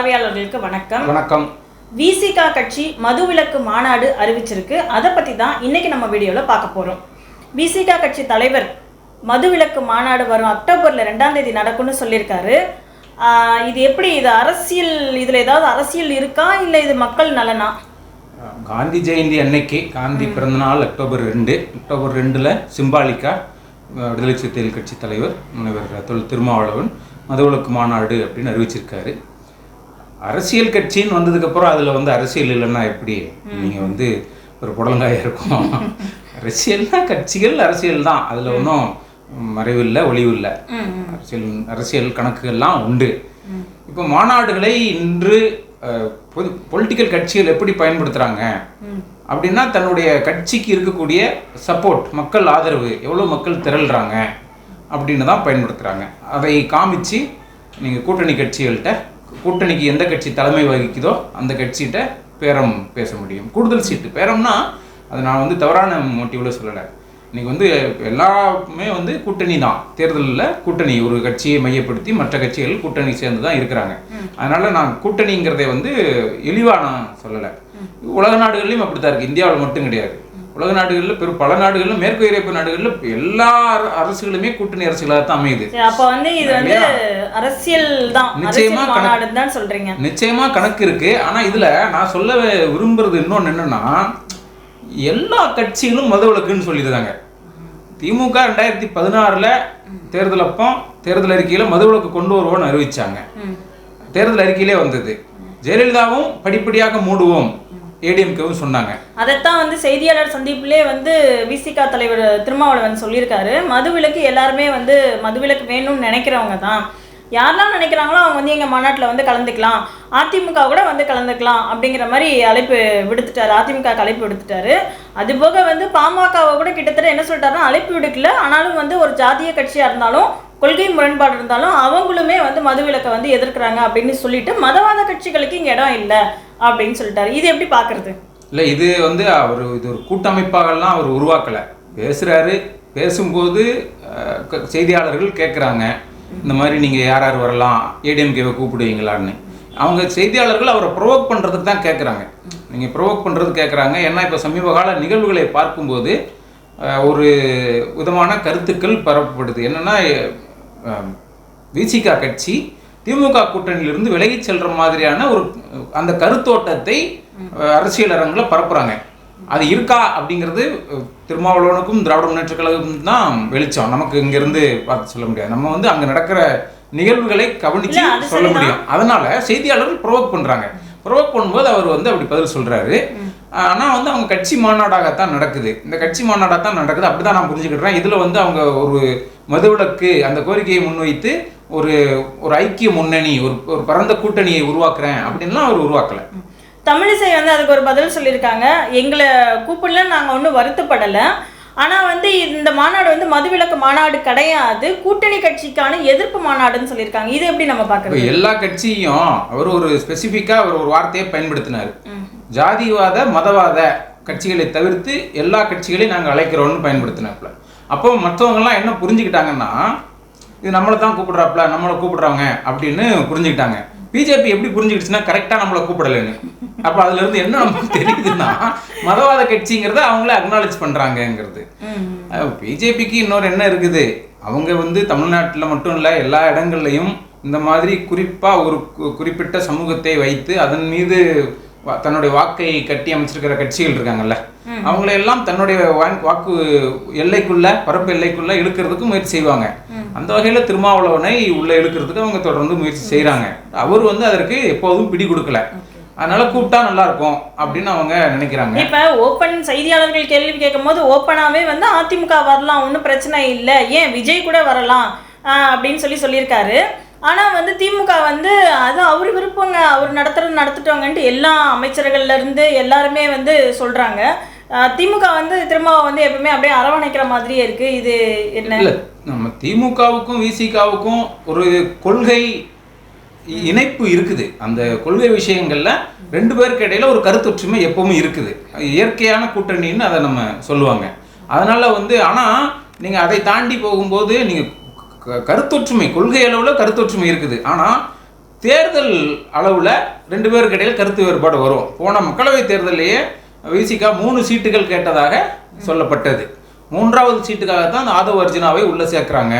பார்வையாளர்களுக்கு வணக்கம். வணக்கம். விசிகா கட்சி மதுவிலக்கு மாநாடு அறிவிச்சிருக்கு. அதை பற்றி தான் இன்னைக்கு நம்ம வீடியோவில் பார்க்க போகிறோம் விசிகா கட்சி தலைவர் மதுவிலக்கு மாநாடு வரும் அக்டோபரில் ரெண்டாம் தேதி நடக்கும்னு சொல்லியிருக்காரு. இது எப்படி இது அரசியல் இதில் ஏதாவது அரசியல் இருக்கா? இல்லை இது மக்கள் நலனா? காந்தி ஜெயந்தி அன்னைக்கு காந்தி பிறந்தநாள் அக்டோபர் ரெண்டு. அக்டோபர் ரெண்டில் சிம்பாலிக்கா விடுதலை சிறுத்தைகள் கட்சி தலைவர் முனைவர் தொல் திருமாவளவன் மதுவிலக்கு மாநாடு அப்படின்னு அறிவிச்சிருக்காரு. அரசியல் கட்சின்னு வந்ததுக்கப்புறம் அதில் வந்து அரசியல் இல்லைன்னா எப்படி? நீங்கள் வந்து ஒரு புடலங்காயாக இருக்கும். அரசியல்னா கட்சிகள் அரசியல் தான். அதில் ஒன்றும் மறைவில்லை ஒளிவில்லை அரசியல் அரசியல் கணக்குகள்லாம் உண்டு. இப்போ மாநாடுகளை இன்று பொலிட்டிக்கல் கட்சிகள் எப்படி பயன்படுத்துகிறாங்க அப்படின்னா தன்னுடைய கட்சிக்கு இருக்கக்கூடிய சப்போர்ட் மக்கள் ஆதரவு எவ்வளோ மக்கள் திரள்றாங்க? அப்படின்னு தான் பயன்படுத்துகிறாங்க அதை காமிச்சு நீங்கள் கூட்டணி கட்சிகள்கிட்ட கூட்டணிக்கு எந்த கட்சி தலைமை வகிக்குதோ அந்த கட்சிகிட்ட பேரம் பேச முடியும். கூடுதல் சீட்டு. பேரம்னா அது நான் வந்து தவறான மோட்டிவில் சொல்லலை. இன்னைக்கு வந்து எல்லாமே வந்து கூட்டணி தான். தேர்தலில் கூட்டணி. ஒரு கட்சியை மையப்படுத்தி மற்ற கட்சிகள் கூட்டணி சேர்ந்து தான் இருக்கிறாங்க. அதனால நான் கூட்டணிங்கிறதை வந்து இழிவா நான் சொல்லலை. உலக நாடுகள்லையும் அப்படித்தான் இருக்கு. இந்தியாவில் மட்டும் கிடையாது. உலக நாடுகளில் பெரும் பல நாடுகளிலும் மேற்கு ஐரோப்பிய நாடுகளில் எல்லா அர- அரசுகளுமே கூட்டணி அரசுகளாக தான் அமையுது. அப்போ வந்து இது வந்து அரசியல் தான். நிச்சயமா தான் சொல்றீங்க. நிச்சயமா கணக்கு இருக்கு. ஆனா இதுல நான் சொல்ல விரும்புறது இன்னொன்னு என்னன்னா எல்லா கட்சிகளும் மதுவிலக்குன்னு சொல்லியிருந்தாங்க திமுக ரெண்டாயிரத்தி பதினாறுல தேர்தல் அப்போ தேர்தல் அறிக்கையில மதுவிலக்கு கொண்டு வருவோம்னு அறிவிச்சாங்க. தேர்தல் அறிக்கையிலே வந்தது. ஜெயலலிதாவும் படிப்படியாக மூடுவோம். ஏடிஎம்கேவும் சொன்னாங்க. அதைத்தான் வந்து செய்தியாளர் சந்திப்பிலே வந்து விசிகா தலைவர் திருமாவளவன் சொல்லியிருக்காரு. மதுவிலக்கு எல்லாருமே வந்து மதுவிலக்கு வேணும்னு நினைக்கிறவங்க தான். யாரெல்லாம் நினைக்கிறாங்களோ அவங்க வந்து எங்கள் மாநாட்டில் வந்து கலந்துக்கலாம். அதிமுக கூட வந்து கலந்துக்கலாம் அப்படிங்கிற மாதிரி அழைப்பு விடுத்துட்டாரு. அதிமுக அழைப்பு விடுத்துட்டாரு. அது போக வந்து பாமகவை கூட கிட்டத்தட்ட என்ன சொல்லிட்டாருன்னா அழைப்பு விடுக்கல. ஆனாலும் வந்து ஒரு ஜாதிய கட்சியாக இருந்தாலும் கொள்கை முரண்பாடு இருந்தாலும் அவங்களுமே வந்து மதுவிலக்கை வந்து எதிர்க்கிறாங்க அப்படின்னு சொல்லிட்டு மதவாத கட்சிகளுக்கு இங்கே இடம் இல்லை அப்படின்னு சொல்லிட்டாரு. இது எப்படி பார்க்கறது? இல்லை இது வந்து அவர் இது ஒரு கூட்டமைப்பாகலாம் அவர் உருவாக்கலை. பேசுகிறாரு பேசும்போது செய்தியாளர்கள் கேட்குறாங்க இந்த மாதிரி நீங்கள் யார் யார் வரலாம்? ஏடிஎம்கேவை கூப்பிடுவீங்களான்னு. அவங்க செய்தியாளர்கள் அவரை ப்ரொவோக் பண்ணுறதுக்கு தான் கேட்குறாங்க நீங்கள் ப்ரொவோக் பண்ணுறது கேட்குறாங்க ஏன்னா இப்போ சமீப கால நிகழ்வுகளை பார்க்கும்போது ஒரு விதமான கருத்துக்கள் பரப்பப்படுது. என்னென்னா விசிகா கட்சி திமுக கூட்டணியிலிருந்து விலகிச் செல்ற மாதிரியான ஒரு அந்த கருத்தோட்டத்தை அரசியல் அரங்கில் பரப்புறாங்க. அது இருக்கா அப்படிங்கிறது திருமாவளவனுக்கும் திராவிட முன்னேற்ற கழகமும் தான் வெளிச்சம். நமக்கு இங்கிருந்து பார்த்து சொல்ல முடியாது. நம்ம வந்து அங்க நடக்கிற நிகழ்வுகளை கவனிச்சு அது சொல்ல. முடியும். அதனால செய்தியாளர்கள் ப்ரொவோக் பண்றாங்க. ப்ரொவோக் பண்ணும்போது அவர் வந்து அப்படி பதில் சொல்றாரு. ஆனா வந்து அவங்க கட்சி மாநாடாகத்தான் நடக்குது. இந்த கட்சி மாநாடாக தான் நடக்குது. அப்படிதான் நான் புரிஞ்சுக்கிட்டேன். இதுல வந்து அவங்க ஒரு மதுவிலக்கு அந்த கோரிக்கையை முன்வைத்து ஒரு ஒரு ஐக்கிய முன்னணி ஒரு ஒரு பரந்த கூட்டணியை உருவாக்குறேன் அப்படின்லாம் அவர் உருவாக்கல. தமிழிசை வந்து அதுக்கு ஒரு பதில் சொல்லியிருக்காங்க. எங்களை கூப்பிடல நாங்கள் ஒன்றும் வருத்தப்படலை. ஆனால் வந்து இந்த மாநாடு வந்து மதுவிலக்கு மாநாடு கிடையாது. கூட்டணி கட்சிக்கான எதிர்ப்பு மாநாடுன்னு சொல்லியிருக்காங்க. இது எப்படி நம்ம இப்போ பார்க்கறது எல்லா கட்சியும் அவர் ஒரு ஸ்பெசிஃபிக்காக அவர் ஒரு வார்த்தையை பயன்படுத்தினார். ஜாதிவாத மதவாத கட்சிகளை தவிர்த்து எல்லா கட்சிகளையும் நாங்கள் அழைக்கிறோம்னு பயன்படுத்தினாப்புல. அப்போ மற்றவங்கெல்லாம் என்ன புரிஞ்சுக்கிட்டாங்கன்னா இது நம்மளை தான் கூப்பிடுறாப்புல நம்மளை கூப்பிடுறாங்க அப்படின்னு புரிஞ்சுக்கிட்டாங்க. பிஜேபி எப்படி புரிஞ்சுக்கிடுச்சுன்னா கரெக்டாக நம்மளை கூப்பிடலைன்னு. அப்போ அதுல இருந்து என்ன நமக்கு தெரியுதுன்னா மதவாத கட்சிங்கிறத அவங்களே அக்னாலேஜ் பண்ணுறாங்கங்கிறது பிஜேபிக்கு இன்னொரு என்ன இருக்குது. அவங்க வந்து தமிழ்நாட்டில் மட்டும் இல்லை எல்லா இடங்கள்லையும் இந்த மாதிரி குறிப்பாக ஒரு குறிப்பிட்ட சமூகத்தை வைத்து அதன் மீது தன்னுடைய வாக்கை கட்டி அமைச்சிருக்கிற கட்சிகள் இருக்காங்கல்ல அவங்களை எல்லாம் தன்னுடைய வாக்கு எல்லைக்குள்ள பரப்பு எல்லைக்குள்ள இழுக்கிறதுக்கு முயற்சி செய்வாங்க. அந்த வகையில் திருமாவளவனை உள்ள இழுக்கிறதுக்கு அவங்க தொடர்ந்து முயற்சி செய்கிறாங்க அவர் வந்து அதற்கு எப்போதும் பிடி கொடுக்கல. அதனால கூப்பிட்டா நல்லா இருக்கும் அப்படின்னு அவங்க நினைக்கிறாங்க. இப்போ ஓப்பன் செய்தியாளர்கள் கேள்வி கேட்கும்போது ஓப்பனாகவே வந்து அதிமுக வரலாம் ஒன்றும் பிரச்சனை இல்லை. ஏன் விஜய் கூட வரலாம் அப்படின்னு சொல்லி சொல்லியிருக்காரு. ஆனால் வந்து திமுக வந்து அது அவர் விருப்பங்க அவர் நடத்துறது நடத்திட்டோங்கன்ட்டு எல்லா அமைச்சர்கள்லேருந்து எல்லாருமே வந்து சொல்கிறாங்க திமுக வந்து திரும்ப வந்து எப்பவுமே அப்படியே அரவணைக்கிற மாதிரியே இருக்கு. இது என்ன? நம்ம திமுகவுக்கும் விசிகாவுக்கும் ஒரு கொள்கை இணைப்பு இருக்குது. அந்த கொள்கை விஷயங்கள்ல ரெண்டு பேருக்கு இடையில ஒரு கருத்தொற்றுமை எப்பவுமே இருக்குது. இயற்கையான கூட்டணின்னு அதை நம்ம சொல்லுவாங்க. அதனால வந்து ஆனா நீங்க அதை தாண்டி போகும்போது நீங்க கருத்தொற்றுமை கொள்கை அளவில் கருத்தொற்றுமை இருக்குது. ஆனால் தேர்தல் அளவில் ரெண்டு பேருக்கு இடையில் கருத்து வேறுபாடு வரும். போன மக்களவை தேர்தலையே விசிகா மூணு சீட்டுகள் கேட்டதாக சொல்லப்பட்டது. மூன்றாவது சீட்டுக்காக தான் அந்த ஆதவ அர்ஜுனாவை உள்ளே சேர்க்குறாங்க.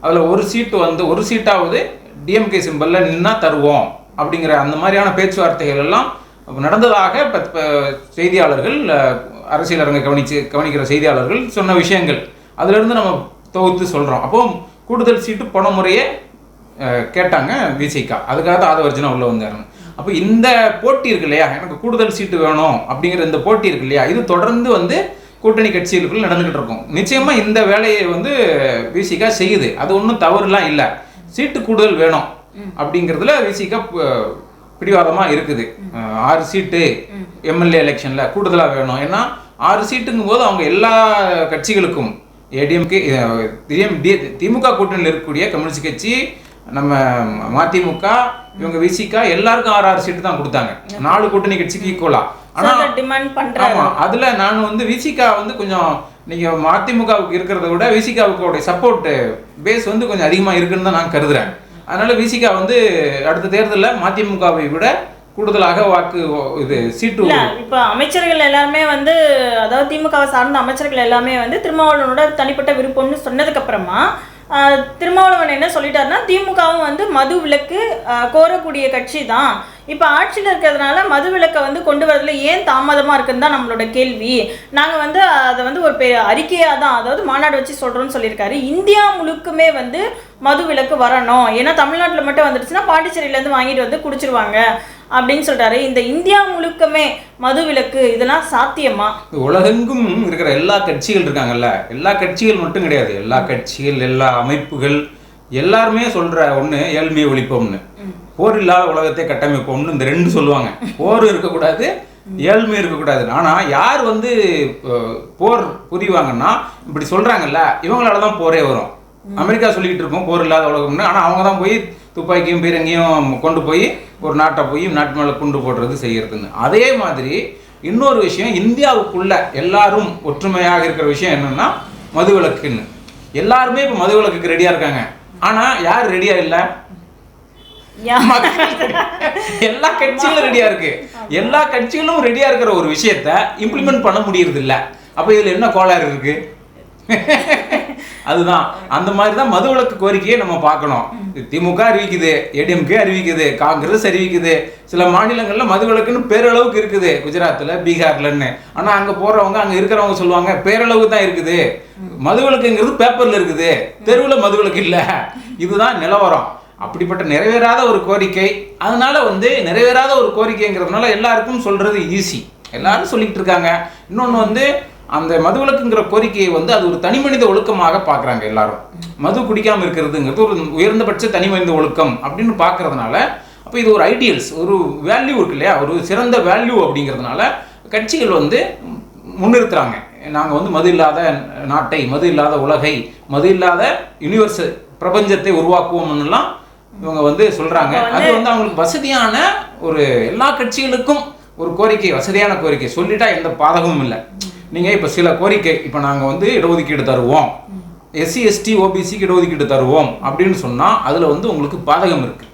அதில் ஒரு சீட்டு வந்து ஒரு சீட்டாவது டிஎம்கே சிம்பலில் நின்னா தருவோம் அப்படிங்கிற அந்த மாதிரியான பேச்சுவார்த்தைகள் எல்லாம் நடந்ததாக இப்ப- செய்தியாளர்கள் அஹ், அரசியல் அரங்கை கவனிச்சு கவனிக்கிற செய்தியாளர்கள் சொன்ன விஷயங்கள். அதிலிருந்து நம்ம தொகுத்து சொல்கிறோம் அப்போ கூடுதல் சீட்டு போன முறையே கேட்டாங்க விசிகா அதுக்காக தான் ஆதவர்ஜனா உள்ள வந்தாருங்க அப்போ இந்த போட்டி இருக்கு இல்லையா? எனக்கு கூடுதல் சீட்டு வேணும் அப்படிங்கிற இந்த போட்டி இருக்கு இல்லையா? இது தொடர்ந்து வந்து கூட்டணி கட்சிகளுக்குள்ள நடந்துகிட்டு இருக்கும். நிச்சயமா இந்த வேலையை வந்து விசிகா செய்யுது. அது ஒன்றும் தவறுலாம் இல்லை. சீட்டு கூடுதல் வேணும் அப்படிங்கிறதுல விசிகா பிடிவாதமாக இருக்குது. ஆறு சீட்டு எம்எல்ஏ எலெக்ஷனில் கூடுதலாக வேணும். ஏன்னா ஆறு சீட்டுங்கும் போது அவங்க எல்லா கட்சிகளுக்கும் ஏடிஎம்கே திமுக கூட்டணியில் இருக்கக்கூடிய கம்யூனிஸ்ட் கட்சி நம்ம மதிமுக இவங்க விசிகா எல்லாருக்கும் ஆறு ஆறு சீட்டு தான் கொடுத்தாங்க. நாலு கூட்டணி கட்சிக்கு ஈக்குவலா ஆனா டிமாண்ட் பண்றாரு. ஆமா அதுல நான் வந்து விசிகா வந்து கொஞ்சம் நீங்க மதிமுகவுக்கு இருக்கிறத விட விசிகாவுக்கு சப்போர்ட் பேஸ் வந்து கொஞ்சம் அதிகமா இருக்குன்னு தான் நான் கருதுறேன். அதனால விசிகா வந்து அடுத்த தேர்தலில் மதிமுகவை விட கூடுதலாக வாக்கு இது சீட்டு இப்ப அமைச்சர்கள் எல்லாருமே வந்து அதாவது திமுகவை சார்ந்த அமைச்சர்கள் எல்லாமே வந்து திருமாவளவனோட தனிப்பட்ட விருப்பம்னு சொன்னதுக்கு அப்புறமா திருமாவளவன் என்ன சொல்லிட்டாருன்னா திமுகவும் வந்து மது விலக்கு கோரக்கூடிய கட்சி தான். இப்போ ஆட்சியில் இருக்கிறதுனால மது விலக்கை வந்து கொண்டு வரதுல ஏன் தாமதமாக இருக்குன்னு தான் நம்மளோட கேள்வி. நாங்கள் வந்து அதை வந்து ஒரு பெ அறிக்கையாக தான் அதாவது மாநாடு வச்சு சொல்கிறோன்னு சொல்லியிருக்காரு. இந்தியா முழுக்குமே வந்து மது விலக்கு வரணும். ஏன்னா தமிழ்நாட்டில் மட்டும் வந்துடுச்சுன்னா பாண்டிச்சேரியிலேருந்து வாங்கிட்டு வந்து குடிச்சிருவாங்க. அப்படின்னு சொல்றாரு. இந்த இந்தியா முழுக்கமே மது விலக்கு இதெல்லாம் சாத்தியமா? உலகெங்கும் இருக்கிற எல்லா கட்சிகள் இருக்காங்கல்ல எல்லா கட்சிகள் மட்டும் கிடையாது. எல்லா கட்சிகள் எல்லா அமைப்புகள் எல்லாருமே சொல்ற ஒண்ணு ஏழ்மையை ஒழிப்போம்னு. போர் இல்லாத உலகத்தை கட்டமைப்போம்னு இந்த ரெண்டு சொல்லுவாங்க. போர் இருக்கக்கூடாது ஏழ்மை இருக்கக்கூடாது. ஆனா யார் வந்து போர் புரிவாங்கன்னா இப்படி சொல்றாங்கல்ல இவங்களால தான் போரே வரும். அமெரிக்கா சொல்லிக்கிட்டு இருக்கோம் போர் இல்லாத உலகம்னு. ஆனா அவங்க தான் போய் துப்பாக்கியும் பீரங்கியும் கொண்டு போய் ஒரு நாட்டை போய் நாட்டு மேலே குண்டு போடுறது செய்யறதுன்னு. அதே மாதிரி இன்னொரு விஷயம் இந்தியாவுக்குள்ள எல்லாரும் ஒற்றுமையாக இருக்கிற விஷயம் என்னன்னா மதுவிலக்குன்னு எல்லாருமே இப்போ மதுவிலக்குக்கு ரெடியா இருக்காங்க. ஆனா யார் ரெடியா இல்லை? எல்லா கட்சிகளும் ரெடியா இருக்கு. எல்லா கட்சிகளும் ரெடியா இருக்கிற ஒரு விஷயத்த இம்ப்ளிமெண்ட் பண்ண முடியறது இல்ல அப்ப இதுல என்ன கோளாறு இருக்கு? அதுதான். அந்த மாதிரி தான் மதுவிலக்கு கோரிக்கையை நம்ம பார்க்கணும். திமுக அறிவிக்குது ஏடிஎம்கே அறிவிக்குது காங்கிரஸ் அறிவிக்குது. சில மாநிலங்கள்ல மதுவிலக்குன்னு பேரளவுக்கு இருக்குது. குஜராத்ல பீகார்லன்னு. ஆனா அங்க போறவங்க அங்க இருக்கிறவங்க சொல்லுவாங்க பேரளவுக்கு தான் இருக்குது. மதுவிலக்குங்கிறது பேப்பர்ல இருக்குது. தெருவுல மதுவிலக்கு இல்ல. இதுதான் நிலவரம். அப்படிப்பட்ட நிறைவேறாத ஒரு கோரிக்கை. அதனால வந்து நிறைவேறாத ஒரு கோரிக்கைங்கிறதுனால எல்லாருக்கும் சொல்றது ஈஸி எல்லாரும் சொல்லிட்டு இருக்காங்க. இன்னொன்று வந்து அந்த மதுவிலக்குங்கிற கோரிக்கையை வந்து அது ஒரு தனி மனித ஒழுக்கமாக பார்க்குறாங்க எல்லாரும். மது குடிக்காம இருக்கிறதுங்கிறது ஒரு உயர்ந்தபட்ச தனி மனித ஒழுக்கம் அப்படின்னு பார்க்கறதுனால அப்போ இது ஒரு ஐடியல்ஸ் ஒரு வேல்யூ இருக்கு இல்லையா? ஒரு சிறந்த வேல்யூ அப்படிங்கிறதுனால கட்சிகள் வந்து முன்னிறுத்துறாங்க. நாங்கள் வந்து மது இல்லாத நாட்டை மது இல்லாத உலகை மது இல்லாத யூனிவர்ஸ் பிரபஞ்சத்தை உருவாக்குவோம்னுலாம் இவங்க வந்து சொல்றாங்க. அது வந்து அவங்களுக்கு வசதியான ஒரு எல்லா கட்சிகளுக்கும் ஒரு கோரிக்கை வசதியான கோரிக்கை. சொல்லிட்டா எந்த பாதகமும் இல்லை. நீங்க இப்ப சில கோரிக்கை இப்ப நாங்க வந்து இடஒதுக்கீடு தருவோம். எஸ்சி எஸ்டி ஓபிசிக்கு இடஒதுக்கீடு தருவோம் அப்படின்னு சொன்னா அதுல வந்து உங்களுக்கு பாதகம் இருக்கு.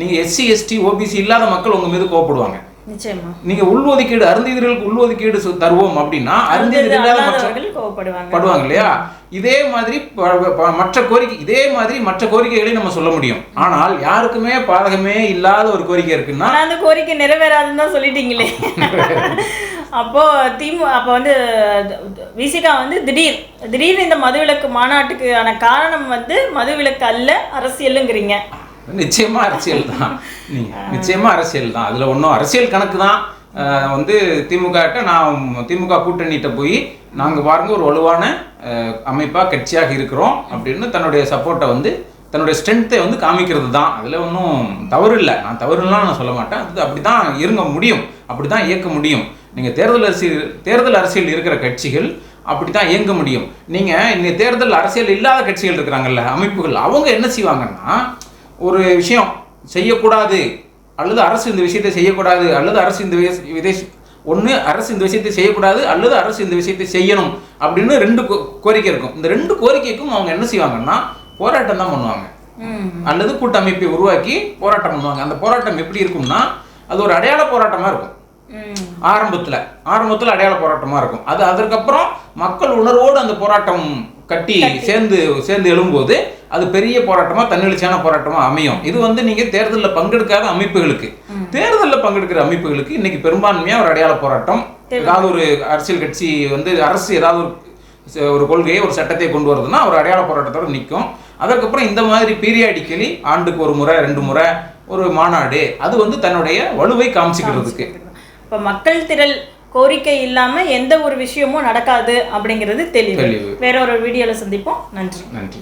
நீங்க எஸ்சி எஸ்டி ஓபிசி இல்லாத மக்கள் உங்க மீது கோவப்படுவாங்க. நீங்க உள்ஒதுக்கீடு அருந்ததியர்களுக்கு உள்ஒதுக்கீடு தருவோம் அப்படின்னா படுவாங்க இல்லையா? இதே மாதிரி மற்ற கோரிக்கை இதே மாதிரி மற்ற கோரிக்கைகளையும் நம்ம சொல்ல முடியும். ஆனால் யாருக்குமே பாதகமே இல்லாத ஒரு கோரிக்கை இருக்குன்னா அந்த கோரிக்கை நிறைவேறாதுன்னு தான் சொல்லிட்டீங்களே. அப்போ திமு அப்போ வந்து விசிகா வந்து திடீர் திடீர்னு இந்த மதுவிலக்கு மாநாட்டுக்கான காரணம் வந்து மதுவிலக்கு அல்ல அரசியலுங்கிறீங்க நிச்சயமா அரசியல் தான். நீங்க நிச்சயமா அரசியல் தான். அதுல ஒன்றும் அரசியல் கணக்கு தான். வந்து திமுக கிட்ட நான் திமுக கூட்டணிகிட்ட போய் நாங்க பாருங்க ஒரு வலுவான அஹ், அமைப்பா கட்சியாக இருக்கிறோம் அப்படின்னு தன்னுடைய சப்போர்ட்டை வந்து தன்னுடைய ஸ்ட்ரென்த்தை வந்து காமிக்கிறது தான். அதுல ஒன்றும் தவறு இல்லை. நான் தவறுலாம் நான் சொல்ல மாட்டேன். அது அப்படிதான் இருங்க முடியும். அப்படிதான் இயக்க முடியும். நீங்க தேர்தல் அரசியல் தேர்தல் அரசியல் இருக்கிற கட்சிகள் அப்படித்தான் இயங்க முடியும். நீங்க இந்த தேர்தல் அரசியல் இல்லாத கட்சிகள் இருக்கிறாங்கல்ல அமைப்புகள் அவங்க என்ன செய்வாங்கன்னா ஒரு விஷயம் செய்யக்கூடாது அல்லது அரசு இந்த விஷயத்தை செய்யக்கூடாது அல்லது அரசு இந்த விதை ஒன்று அரசு இந்த விஷயத்தை செய்யக்கூடாது அல்லது அரசு இந்த விஷயத்தை செய்யணும் அப்படின்னு ரெண்டு கோ- கோரிக்கை இருக்கும். இந்த ரெண்டு கோரிக்கைக்கும் அவங்க என்ன செய்வாங்கன்னா போராட்டம் தான் பண்ணுவாங்க. அல்லது கூட்டமைப்பை உருவாக்கி போராட்டம் பண்ணுவாங்க. அந்த போராட்டம் எப்படி இருக்கும்னா அது ஒரு அடையாள போராட்டமா இருக்கும். ஆரம்பத்துல ஆரம்பத்துல அடையாள போராட்டமா இருக்கும். அது அதற்கப்புறம் மக்கள் உணர்வோடு அந்த போராட்டம் கட்டி சேர்ந்து சேர்ந்து எழும்போது அது பெரிய போராட்டமா தன்னெழுச்சியான போராட்டமா அமையும். இது வந்து நீங்க தேர்தலில் பங்கெடுக்காத அமைப்புகளுக்கு. தேர்தலில் பங்கெடுக்கிற அமைப்புகளுக்கு இன்னைக்கு பெரும்பான்மையா ஒரு அடையாள போராட்டம். ஏதாவது ஒரு அரசியல் கட்சி வந்து அரசு ஏதாவது ஒரு ஒரு கொள்கையை ஒரு சட்டத்தை கொண்டு வருதுன்னா ஒரு அடையாள போராட்டத்தோட நிற்கும் அதற்கப்புறம் இந்த மாதிரி பீரியாடிக்கலி ஆண்டுக்கு ஒரு முறை ரெண்டு முறை ஒரு மாநாடு அது வந்து தன்னுடைய வலுவை காமிச்சிக்கிறதுக்கு. இப்போ மக்கள் திரள் கோரிக்கை இல்லாம எந்த ஒரு விஷயமும் நடக்காது அப்படிங்கிறது தெளிவு. வேற ஒரு வீடியோல சந்திப்போம். நன்றி. நன்றி.